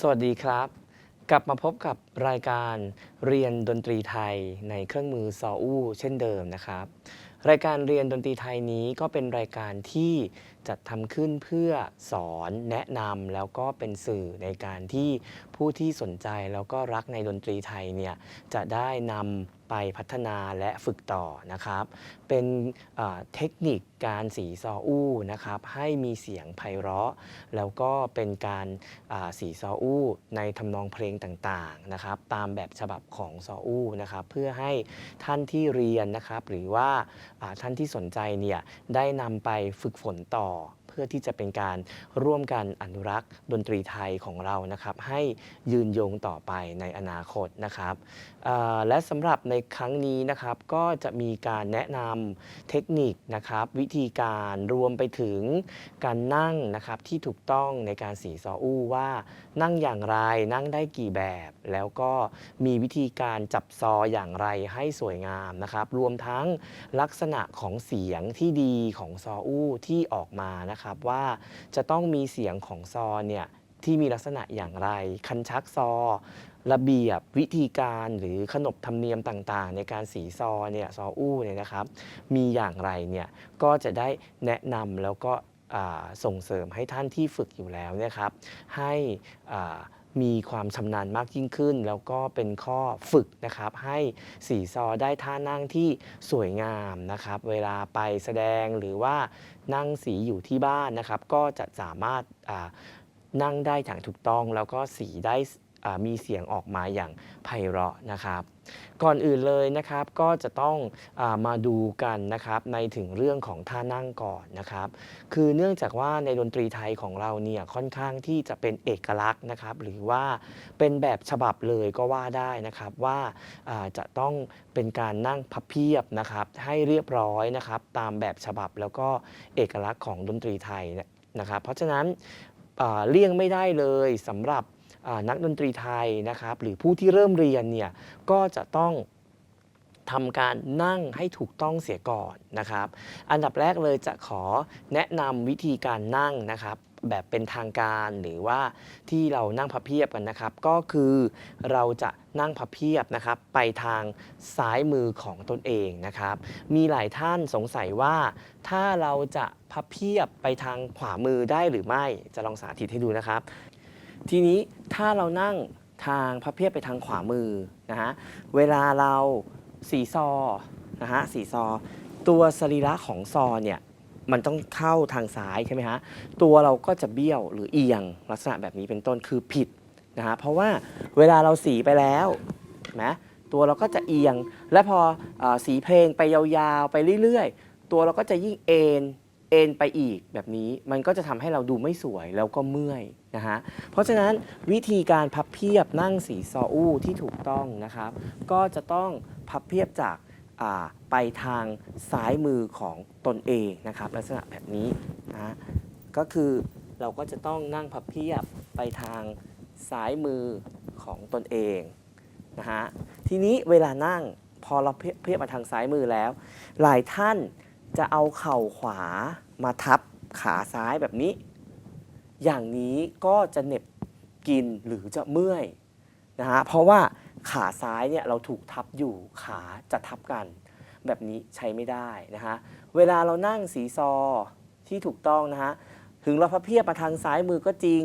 สวัสดีครับ กลับมาพบกับรายการเรียนดนตรีไทยในเครื่องมือซออู้เช่นเดิมนะครับ รายการเรียนดนตรีไทยนี้ก็เป็นรายการที่ จัดทำขึ้นเพื่อสอนแนะนำแล้วก็เป็นสื่อในการที่ผู้ที่สนใจแล้วก็รักในดนตรีไทยเนี่ยจะได้นำไปพัฒนาและฝึกต่อนะครับ เป็นเทคนิคการสีซออู้นะครับให้มีเสียงไพเราะ แล้วก็เป็นการสีซออู้ในทำนองเพลงต่างๆนะครับ ตามแบบฉบับของซออู้นะครับเพื่อให้ท่านที่เรียนนะครับ หรือว่าท่านที่สนใจเนี่ยได้นำไปฝึกฝนต่อ พื่อที่จะเป็นการร่วมกันอนุรักษ์ดนตรีไทยของเรานะครับให้ยืนยงต่อไปในอนาคตนะครับและสำหรับในครั้งนี้นะครับก็จะมีการแนะนำเทคนิคนะครับวิธีการรวมไปถึงการนั่งนะครับที่ถูกต้องในการสีซออู้ว่านั่งอย่างไรนั่งได้กี่แบบ แล้วก็มีวิธีการจับซออย่างไรให้สวยงามนะครับรวมทั้งลักษณะของเสียงที่ดีของซออู้ที่ออกมานะครับว่าจะต้องมีเสียงของซอเนี่ยที่มีลักษณะอย่างไร คันชักซอ ระเบียบวิธีการหรือขนบธรรมเนียมต่างๆ ในการสีซอเนี่ยซออู้เนี่ยนะครับ มีอย่างไรเนี่ยก็จะได้แนะนำแล้วก็ส่งเสริมให้ท่านที่ฝึกอยู่แล้วเนะครับ ให้อา มีความชำนาญมากยิ่งขึ้น แล้วก็เป็นข้อฝึกนะครับ ให้สีซอได้ท่านั่งที่สวยงามนะครับ เวลาไปแสดงหรือว่านั่งสีอยู่ที่บ้านนะครับ ก็จะสามารถนั่งได้อย่างถูกต้อง แล้วก็สีได้มีเสียงออกมาอย่างไพเราะนะครับ ก่อนอื่นเลยนะครับก็จะต้องอามาดูกันนะครับในถึงเรื่องของท่านั่งก่อนนะครับ คือเนื่องจากว่าในดนตรีไทยของเราเนี่ยค่อนข้างที่จะเป็นเอกลักษณ์นะครับ หรือว่าเป็นแบบฉบับเลยก็ว่าได้นะครับว่าาจะต้องเป็นการนั่งพับเพียบนะครับให้เรียบร้อยนะครับตามแบบฉบับแล้วก็เอกลักษณ์ของดนตรีไทยนะครับ เพราะฉะนั้นเลี่ยงไม่ได้เลยสำหรับ นักดนตรีไทยนะครับหรือผู้ที่เริ่มเรียนเนี่ยก็จะต้องทำการนั่งให้ถูกต้องเสียก่อนนะครับ อันดับแรกเลยจะขอแนะนำวิธีการนั่งนะครับแบบเป็นทางการหรือว่าที่เรานั่งพับเพียบกันนะครับ ก็คือเราจะนั่งพับเพียบนะครับ ไปทางซ้ายมือของตนเองนะครับ มีหลายท่านสงสัยว่า ถ้าเราจะพับเพียบไปทางขวามือได้หรือไม่จะลองสาธิตให้ดูนะครับ ทีนี้ถ้าเรานั่งทางพับเพียบไปทางขวามือนะฮะเวลาเราสีซอนะฮะสีซอ ตัวสรีระของซอเนี่ยมันต้องเข้าทางซ้ายใช่ไหมฮะตัวเราก็จะเบี้ยวหรือเอียงลักษณะแบบนี้เป็นต้นคือผิดนะฮะเพราะว่าเวลาเราสีไปแล้วนะตัวเราก็จะเอียง และพอออสีเพลงไปยาวๆ ไปเรื่อยๆ ตัวเราก็จะยิ่งเอ็น เอ็นไปอีกแบบนี้มันก็จะทำให้เราดูไม่สวยแล้วก็เมื่อยนะฮะเพราะฉะนั้นวิธีการพับเพียบนั่งสีซออู้ที่ถูกต้องนะครับ ก็จะต้องพับเพียบจากาไปทางซ้ายมือของตนเองนะครับ ลักษณะแบบนี้นะก็คือเราก็จะต้องนั่งพับเพียบไปทางซ้ายมือของตนเองนะฮะทีนี้เวลานั่งพอเราเพียบเพียบมาทางซ้ายมือแล้ว หลายท่าน จะเอาเข่าขวามาทับขาซ้ายแบบนี้ อย่างนี้ก็จะเหน็บกินหรือจะเมื่อยนะฮะเพราะว่าขาซ้ายเนี่ยเราถูกทับอยู่ขาจะทับกัน แบบนี้ใช้ไม่ได้นะฮะเวลาเรานั่งสีซอที่ถูกต้องนะฮะถึงเราพับเพียบมาทางซ้ายมือก็จริง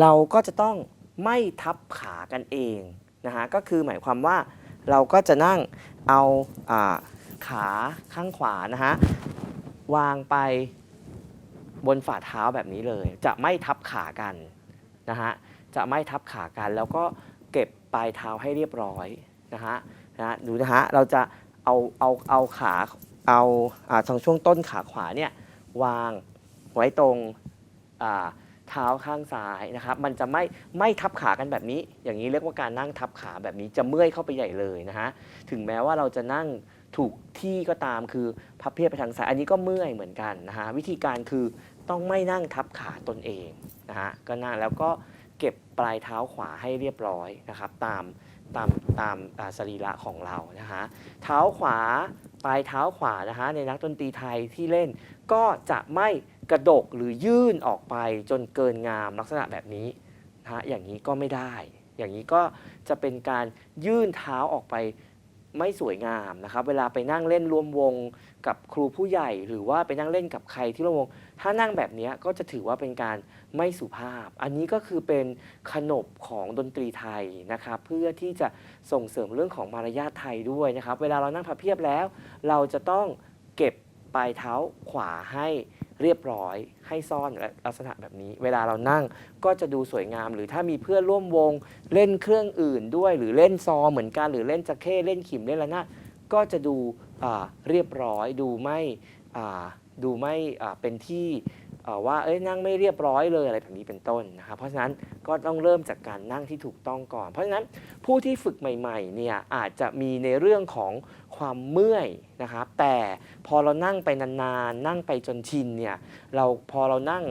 เราก็จะต้องไม่ทับขากันเองนะฮะก็คือหมายความว่าเราก็จะนั่งเอาอา ขาข้างขวานะฮะวางไปบนฝ่าเท้าแบบนี้เลย จะไม่ทับขากันนะฮะจะไม่ทับขากัน แล้วก็เก็บปลายเท้าให้เรียบร้อยนะฮะนะฮะดูนะฮะเราจะเอาเอาเอาขาเอาอ่าทางช่วงต้นขาขวาเนี่ยวางไว้ตรงอ่าเท้าข้างซ้ายนะครับ มันจะไม่ไม่ทับขากันแบบนี้ อย่างนี้เรียกว่าการนั่งทับขาแบบนี้จะเมื่อยเข้าไปใหญ่เลยนะฮะ ถึงแม้ว่าเราจะนั่ง ถูกที่ก็ตามคือพับเพียบไปทางซ้ายอันนี้ก็เมื่อยเหมือนกันนะฮะวิธีการคือต้องไม่นั่งทับขาตนเองนะฮะก็นั่งแล้วก็เก็บปลายเท้าขวาให้เรียบร้อยนะครับ ตามตามตามสรีระของเรานะฮะเท้าขวาปลายเท้าขวานะฮะในนักดนตรีไทยที่เล่นก็จะไม่กระดกหรือยื่นออกไปจนเกินงามลักษณะแบบนี้นะฮะอย่างนี้ก็ไม่ได้ อย่างนี้ก็จะเป็นการยื่นเท้าออกไป ไม่สวยงามนะครับ เวลาไปนั่งเล่นรวมวงกับครูผู้ใหญ่ หรือว่าไปนั่งเล่นกับใครที่ร่วมวง ถ้านั่งแบบนี้ก็จะถือว่าเป็นการไม่สุภาพ อันนี้ก็คือเป็นขนบของดนตรีไทยนะครับ เพื่อที่จะส่งเสริมเรื่องของมารยาทไทยด้วยนะครับ เวลาเรานั่งพับเพียบแล้ว เราจะต้องเก็บปลายเท้าขวาให้ เรียบร้อยให้ซ่อนลักษณะแบบนี้ เวลาเรานั่งก็จะดูสวยงาม หรือถ้ามีเพื่อนร่วมวงเล่นเครื่องอื่นด้วย หรือเล่นซอเหมือนกัน หรือเล่นจักเข้เล่นขิมเล่นระนาดก็จะดูเรียบร้อย ดูไม่ดูไม่เป็นที่ว่าเอ้ยนั่งไม่เรียบร้อยเลยอะไรแบบนี้เป็นต้นนะครับเพราะฉะนั้นก็ต้องเริ่มจากการนั่งที่ถูกต้องก่อน เพราะฉะนั้นผู้ที่ฝึกใหม่ๆเนี่ยอาจจะมีในเรื่องของ ความเมื่อยนะครับแต่พอเรานั่งไปนานๆ นั่งไปจนชินเนี่ยเราพอเรานั่ง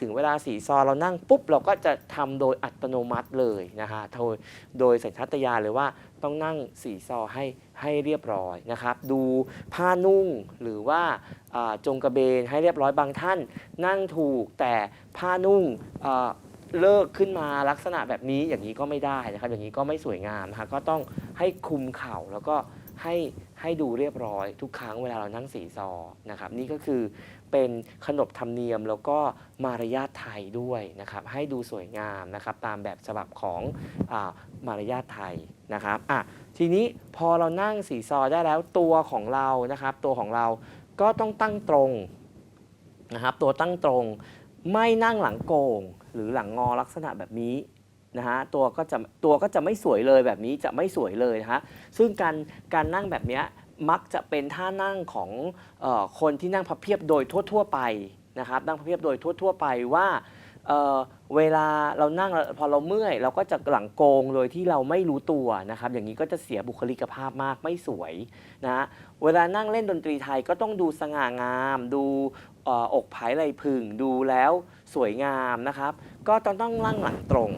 ถึงเวลาสีซอเรานั่งปุ๊บเราก็จะทำโดยอัตโนมัติเลยนะฮะโดยโดยสัญชาตญาณเลยว่าต้องนั่งสีซอให้ให้เรียบร้อยนะครับ ดูผ้านุ่งหรือว่าจงกระเบนให้เรียบร้อยบางท่าน นั่งถูกแต่ผ้านุ่งเลิกขึ้นมาลักษณะแบบนี้อย่างนี้ก็ไม่ได้นะครับ อย่างนี้ก็ไม่สวยงามนะคะก็ต้องให้คุมเข่าแล้วก็ ให้ให้ดูเรียบร้อยทุกครั้งเวลาเรานั่งสีซอนะครับนี่ก็คือเป็นขนบธรรมเนียมแล้วก็มารยาทไทยด้วยนะครับให้ดูสวยงามนะครับตามแบบฉบับของอมารยาทไทยนะครับอะทีนี้พอเรานั่งสีซอได้แล้วตัวของเรานะครับตัวของเราก็ต้องตั้งตรงนะครับตัวตั้งตรงไม่นั่งหลังโกงหรือหลังงอลักษณะแบบนี้ นะฮะตัวก็จะตัวก็จะไม่สวยเลยแบบนี้จะไม่สวยเลยนะฮะซึ่งการการนั่งแบบนี้มักจะเป็นท่านั่งของออคนที่นั่งพับเพียบโดยทั่ว ๆ ไปนะครับนั่งพับเพียบโดยทั่ว ๆ ไปว่าเเวลาเรานั่งพอเราเมื่อย เราก็จะหลังโกงโดยที่เราไม่รู้ตัวนะครับ อย่างนี้ก็จะเสียบุคลิกภาพมากไม่สวยนะฮะเวลานั่งเล่นดนตรีไทยก็ต้องดูสง่างาม ดูอ่ออกผายไหลพึงดูแล้วสวยงามนะครับ ก็ต้องต้องนั่งหลังตรง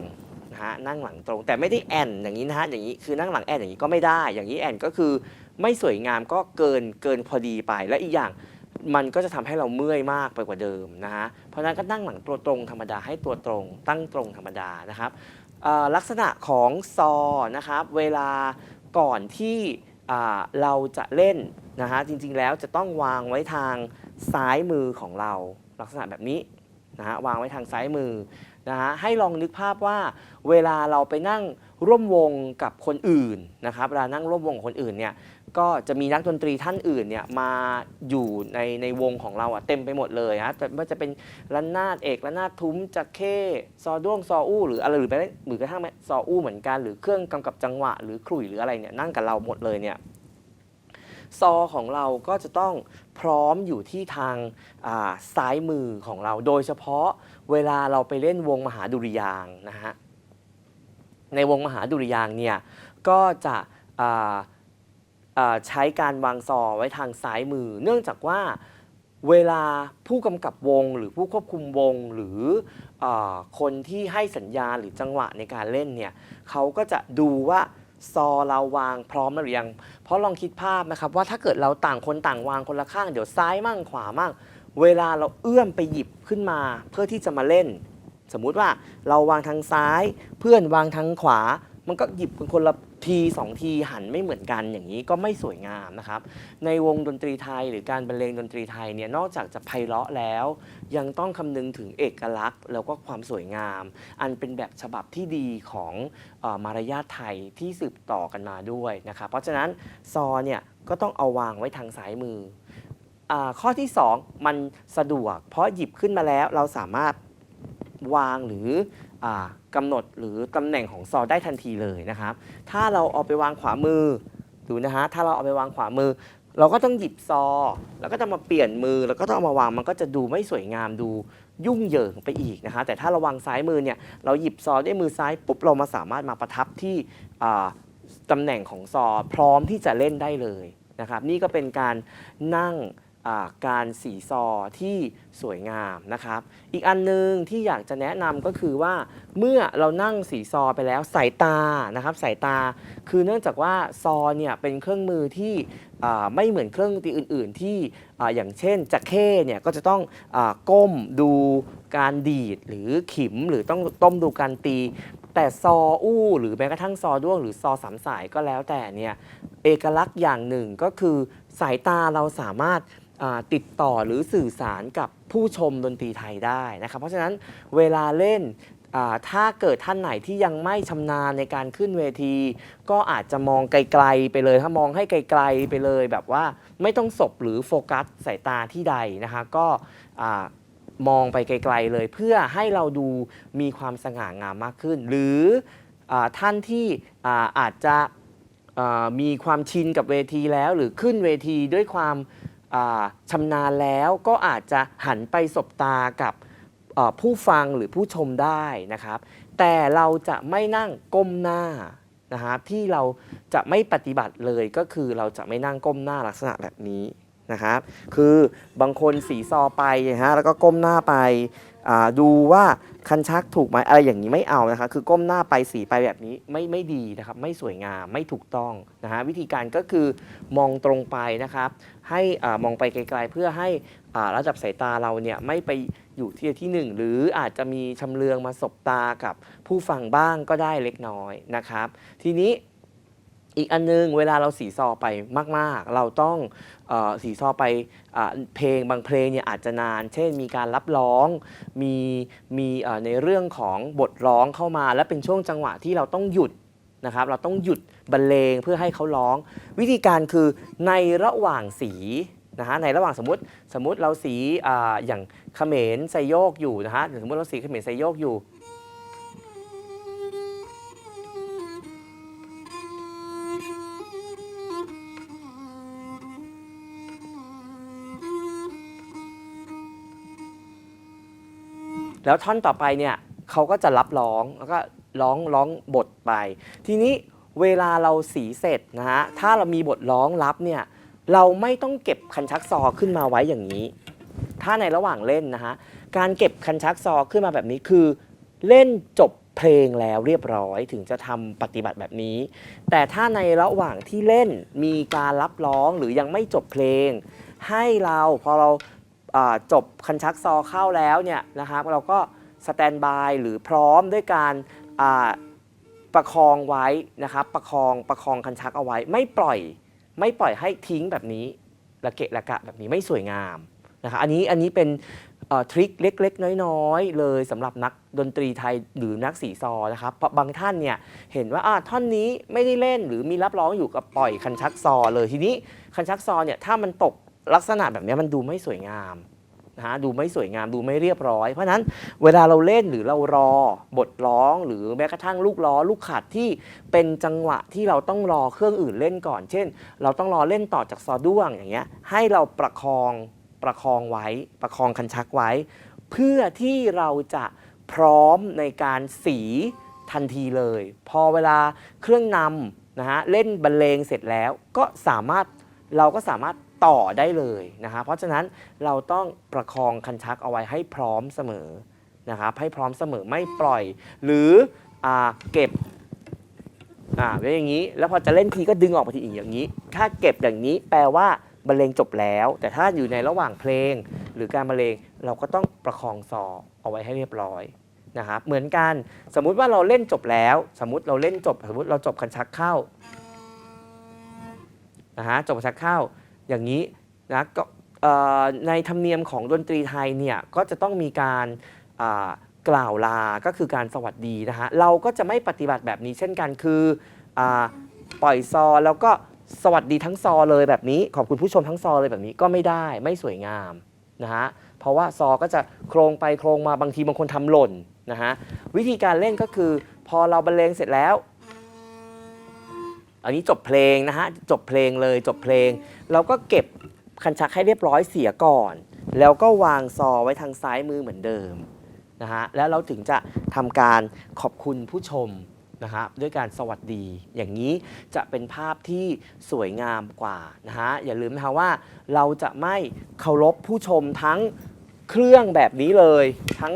นะฮะนั่งหลังตรง แต่ไม่ได้แอนอย่างนี้นะฮะอย่างนี้คือนั่งหลังแอนอย่างนี้ก็ไม่ได้ อย่างนี้แอนก็คือไม่สวยงามก็เกินเกินพอดีไปและอีกอย่างมันก็จะทำให้เราเมื่อยมากไปกว่าเดิมนะฮะเพราะนั้นก็นั่งหลังตัวตรงธรรมดาให้ตัวตรง ตั้งตรงธรรมดานะครับลักษณะของซอนะครับเวลาก่อนที่เราจะเล่นนะฮะจริงๆแล้วจะต้องวางไว้ทางซ้ายมือของเรา ลักษณะแบบนี้นะฮะวางไว้ทางซ้ายมือ นะฮะให้ลองนึกภาพว่าเวลาเราไปนั่งร่วมวงกับคนอื่นนะครับเวลานั่งร่วมวงกับคนอื่นเนี่ยก็จะมีนักดนตรีท่านอื่นเนี่ยมาอยู่ในในวงของเราอะเต็มไปหมดเลยฮะแต่ว่าจะเป็นระนาดเอกระนาดทุ้มจักเข้ซอด้วงซออู้หรืออะไรหรือไปหรือกระทั่งซออู้เหมือนกัน หรือเครื่องกำกับจังหวะ หรือขลุ่ยหรืออะไรเนี่ยนั่งกับเราหมดเลยเนี่ย ซอของเราก็จะต้องพร้อมอยู่ที่ทางาซ้ายมือของเรา โดยเฉพาะเวลาเราไปเล่นวงมหาดุริยางนะฮะในวงมหาดุริยางเนี่ยก็จะใช้การวางซอไว้ทางซ้ายมือ เนื่องจากว่าเวลาผู้กำกับวงหรือผู้ควบคุมวงหรืออคนที่ให้สัญญาณหรือจังหวะในการเล่นเนี่ยเขาก็จะดูว่า ซอเราวางพร้อมหรือยังเพราะลองคิดภาพนะครับว่าถ้าเกิดเราต่างคนต่างวางคนละข้าง เดี๋ยวซ้ายมั่งขวามั่ง เวลาเราเอื้อมไปหยิบขึ้นมา เพื่อที่จะมาเล่น สมมุติว่าเราวางทางซ้าย เพื่อนวางทางขวา มันก็หยิบคนละ ทีสองทีหันไม่เหมือนกันอย่างนี้ก็ไม่สวยงามนะครับ ในวงดนตรีไทยหรือการบรรเลงดนตรีไทยเนี่ยนอกจากจะไพเราะแล้ว ยังต้องคำนึงถึงเอกลักษณ์ แล้วก็ความสวยงาม อันเป็นแบบฉบับที่ดีของออมารยาทไทยที่สืบต่อกันมาด้วยนะครับ เพราะฉะนั้นซอเนี่ยก็ต้องเอาวางไว้ทางซ้ายมืออข้อที่ 2 มันสะดวก เพราะหยิบขึ้นมาแล้วเราสามารถวางหรือ กำหนดหรือตำแหน่งของซอได้ทันทีเลยนะครับ ถ้าเราเอาไปวางขวามือดูนะฮะถ้าเราเอาไปวางขวามือ เราก็ต้องหยิบซอ แล้วก็จะมาเปลี่ยนมือแล้วก็ต้องเอามาวางมันก็จะดูไม่สวยงามดูยุ่งเหยิงไปอีกนะคะแต่ถ้าเราวางซ้ายมือเนี่ยเราหยิบซอด้วยมือซ้ายปุ๊บเรามาสามารถมาประทับที่อ่าตำแหน่งของซอพร้อมที่จะเล่นได้เลยนะครับนี่ก็เป็นการนั่ง การสีซอที่สวยงามนะครับ อีกอันหนึงที่อยากจะแนะนำก็คือว่าเมื่อเรานั่งสีซอไปแล้วสายตานะครับสายตา คือเนื่องจากว่าซอเนี่ยเป็นเครื่องมือที่ไม่เหมือนเครื่องดนตรีอื่น ๆ ที่ออย่างเช่นจักเข้เนี่ยก็จะต้องอก้มดูการดีดหรือขิมหรือต้องต้มดูการตีแต่ซออู้หรือแม้กระทั่งซอด้วงหรือซอสามสายก็แล้วแต่เนี่ยเอกลักษณ์อย่างหนึ่งก็คือสายตาเราสามารถ ติดต่อหรือสื่อสารกับผู้ชมดนตรีไทยได้นะครับ เพราะฉะนั้นเวลาเล่นถ้าเกิดท่านไหนที่ยังไม่ชำนาญในการขึ้นเวที ก็อาจจะมองไกลๆไปเลย ถ้ามองให้ไกลๆไปเลยแบบว่าไม่ต้องสบหรือโฟกัสสายตาที่ใดนะคะก็มองไปไกลๆเลย เพื่อให้เราดูมีความสง่างามมากขึ้น หรืออท่านที่อาอาจจะมีความชินกับเวทีแล้ว หรือขึ้นเวทีด้วยความ ชำนาญแล้วก็อาจจะหันไปสบตากับผู้ฟังหรือผู้ชมได้นะครับ แต่เราจะไม่นั่งก้มหน้านะฮะที่เราจะไม่ปฏิบัติเลยก็คือเราจะไม่นั่งก้มหน้าลักษณะแบบนี้นะครับ คือบางคนสีซอไปนะฮะแล้วก็ก้มหน้าไป ดูว่าคันชักถูกไหมอะไรอย่างนี้ไม่เอานะคะคือก้มหน้าไปสีไปแบบนี้ไม่ไม่ดีนะครับไม่สวยงามไม่ถูกต้องนะฮะวิธีการก็คือมองตรงไปนะครับ ให้อามองไปไกลๆเพื่อให้อ่าระดับสายตาเราเนี่ยไม่ไปอยู่ที่ที่หนึ่งหรืออาจจะมีชำเลืองมาสบตากับผู้ฟังบ้างก็ได้เล็กน้อยนะครับ ทีนี้ อีกอันนึงเวลาเราสีซอไปมาก ๆ เราต้องออสีซอไปอเพลงบางเพลงเนี่ยอาจจะนาน เช่นมีการรับร้องมีมีในเรื่องของบทร้องเข้ามา และเป็นช่วงจังหวะที่เราต้องหยุดนะครับเราต้องหยุดบรรเลงเพื่อให้เขาร้อง วิธีการคือในระหว่างสีนะฮะในระหว่างสมมติสมมติเราสีออย่างเขมรไซโยกอยู่นะฮะสมมติเราสีเขมรไซโยกอยู่ แล้วท่อนต่อไปเนี่ยเขาก็จะรับร้องแล้วก็ร้องร้องบทไป ทีนี้เวลาเราสีเสร็จนะฮะถ้าเรามีบทร้องรับเนี่ยเราไม่ต้องเก็บคันชักซอขึ้นมาไว้อย่างนี้ ถ้าในระหว่างเล่นนะฮะการเก็บคันชักซอขึ้นมาแบบนี้คือ เล่นจบเพลงแล้วเรียบร้อยถึงจะทำปฏิบัติแบบนี้ แต่ถ้าในระหว่างที่เล่นมีการรับร้องหรือยังไม่จบเพลง ให้เราพอเรา จบคันชักซอเข้าแล้วเนี่ยนะครับเราก็สแตนบายหรือพร้อมด้วยการประคองไว้นะครับประคองประคองคันชักเอาไว้ ไม่ปล่อยไม่ปล่อยให้ทิ้งแบบนี้ระเกะระกะแบบนี้ไม่สวยงามนะครับอันนี้อันนี้เป็นทริคเล็ก ๆ น้อย ๆ เลยสำหรับนักดนตรีไทยหรือนักสีซอนะครับเพราะบางท่านเนี่ยเห็นว่าอ่าท่อนนี้ไม่ได้เล่นหรือมีรับร้องอยู่ก็ปล่อยคันชักซอเลยทีนี้คันชักซอเนี่ยถ้ามันตก ลักษณะแบบนี้มันดูไม่สวยงามนะฮะดูไม่สวยงามดูไม่เรียบร้อย เพราะนั้นเวลาเราเล่นหรือเรารอบทร้อง หรือแม้กระทั่งลูกล้อ ลูกขัดที่เป็นจังหวะที่เราต้องรอเครื่องอื่นเล่นก่อน เช่น เราต้องรอเล่นต่อจากซอด้วงอย่างเงี้ยให้เราประคองประคองไว้ ประคองคันชักไว้ เพื่อที่เราจะพร้อมในการสีทันทีเลย พอเวลาเครื่องนำนะฮะเล่นบรรเลงเสร็จแล้วก็สามารถเราก็สามารถ ต่อได้เลยนะฮะเพราะฉะนั้นเราต้องประคองคันชักเอาไว้ให้พร้อมเสมอนะครับให้พร้อมเสมอไม่ปล่อย หรืออเก็บอ่าไว้อย่างนี้ แล้วพอจะเล่นทีก็ดึงออกมาทีอีกอย่างนี้ ถ้าเก็บอย่างนี้แปลว่าบรรเลงจบแล้ว แต่ถ้าอยู่ในระหว่างเพลง หรือการบรรเลงเราก็ต้องประคองซอเอาไว้ให้เรียบร้อยนะครับเหมือนกันสมมุติว่าเราเล่นจบแล้ว สมมุติเราเล่นจบ สมมติเราจบคันชักเข้านะฮะจบคันชักเข้า อย่างนี้นะก็ในธรรมเนียมของดนตรีไทยเนี่ยก็จะต้องมีการกล่าวลา ก็คือการสวัสดีนะฮะ เราก็จะไม่ปฏิบัติแบบนี้เช่นกัน คืออปล่อยซอแล้วก็สวัสดีทั้งซอเลยแบบนี้ ขอบคุณผู้ชมทั้งซอเลยแบบนี้ก็ไม่ได้ไม่สวยงามนะฮะ เพราะว่าซอก็จะโครงไปโครงมาบางทีบางคนทำหล่นนะฮะ วิธีการเล่นก็คือพอเราบรรเลงเสร็จแล้ว อันนี้จบเพลงนะฮะจบเพลงเลยจบเพลง เราก็เก็บคันชักให้เรียบร้อยเสียก่อน แล้วก็วางซอไว้ทางซ้ายมือเหมือนเดิมนะฮะแล้วเราถึงจะทำการขอบคุณผู้ชมนะฮะด้วยการสวัสดี อย่างนี้จะเป็นภาพที่สวยงามกว่านะฮะอย่าลืมนะคะว่าเราจะไม่เคารพผู้ชมทั้งเครื่องแบบนี้เลย ทั้ง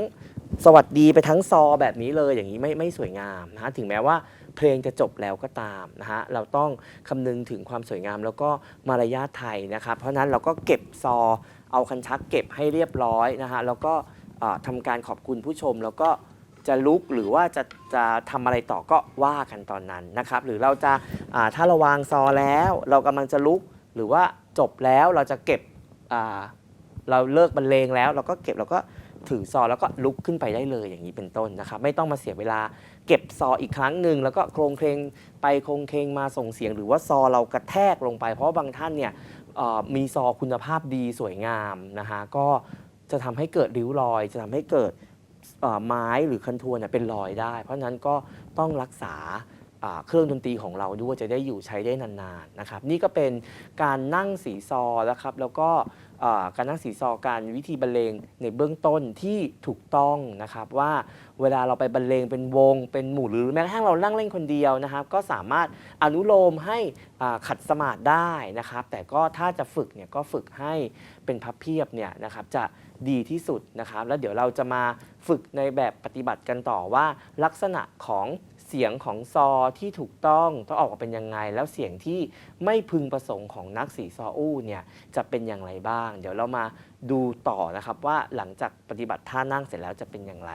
สวัสดีไปทั้งซอแบบนี้เลยอย่างนี้ไม่ไม่สวยงามนะฮะถึงแม้ว่า เพลงจะจบแล้วก็ตามนะฮะเราต้องคำนึงถึงความสวยงามแล้วก็มารยาทไทยนะครับ เพราะนั้นเราก็เก็บซอ เอาคันชักเก็บให้เรียบร้อยนะฮะแล้วก็เอ่อทำการขอบคุณผู้ชม แล้วก็จะลุกหรือว่าจะจะทำอะไรต่อก็ว่ากันตอนนั้นนะครับ หรือเราจะอ่าถ้าเราวางซอแล้ว เรากำลังจะลุกหรือว่าจบแล้วเราจะเก็บอ่า เราเลิกบรรเลงแล้วเราก็เก็บเราก็ ถือซอแล้วก็ลุกขึ้นไปได้เลยอย่างนี้เป็นต้นนะครับไม่ต้องมาเสียเวลาเก็บซออีกครั้งหนึ่งแล้วก็โครงเคลงไปโครงเคลงมาส่งเสียง หรือว่าซอเรากระแทกลงไป เพราะบางท่านเนี่ยมีซอคุณภาพดีสวยงามนะฮะก็จะทำให้เกิดริ้วรอย จะทำให้เกิดไม้หรือคันทวนเนี่ยเป็นรอยได้ เพราะฉะนั้นก็ต้องรักษาอ่าเครื่องดนตรีของเราด้วยจะได้อยู่ใช้ได้นานๆนะครับนี่ก็เป็นการนั่งสีซอนะครับแล้วก็ อ่าการนั่งสีซอการวิธีบรรเลงในเบื้องต้นที่ถูกต้องนะครับว่าเวลาเราไปบรรเลงเป็นวงเป็นหมู่หรือแม้กระทั่งเรานั่งเล่นคนเดียวนะครับ ก็สามารถอนุโลมให้อ่าขัดสมาธิได้นะครับ แต่ก็ถ้าจะฝึกเนี่ยก็ฝึกให้เป็นพับเพียบเนี่ยนะครับจะดีที่สุดนะครับ แล้วเดี๋ยวเราจะมาฝึกในแบบปฏิบัติกันต่อว่าลักษณะของ เสียงของซอที่ถูกต้องต้องออกมาเป็นยังไง แล้วเสียงที่ไม่พึงประสงค์ของนักสีซออู้เนี่ยจะเป็นอย่างไรบ้าง เดี๋ยวเรามาดูต่อนะครับว่าหลังจากปฏิบัติท่านั่งเสร็จแล้วจะเป็นอย่างไร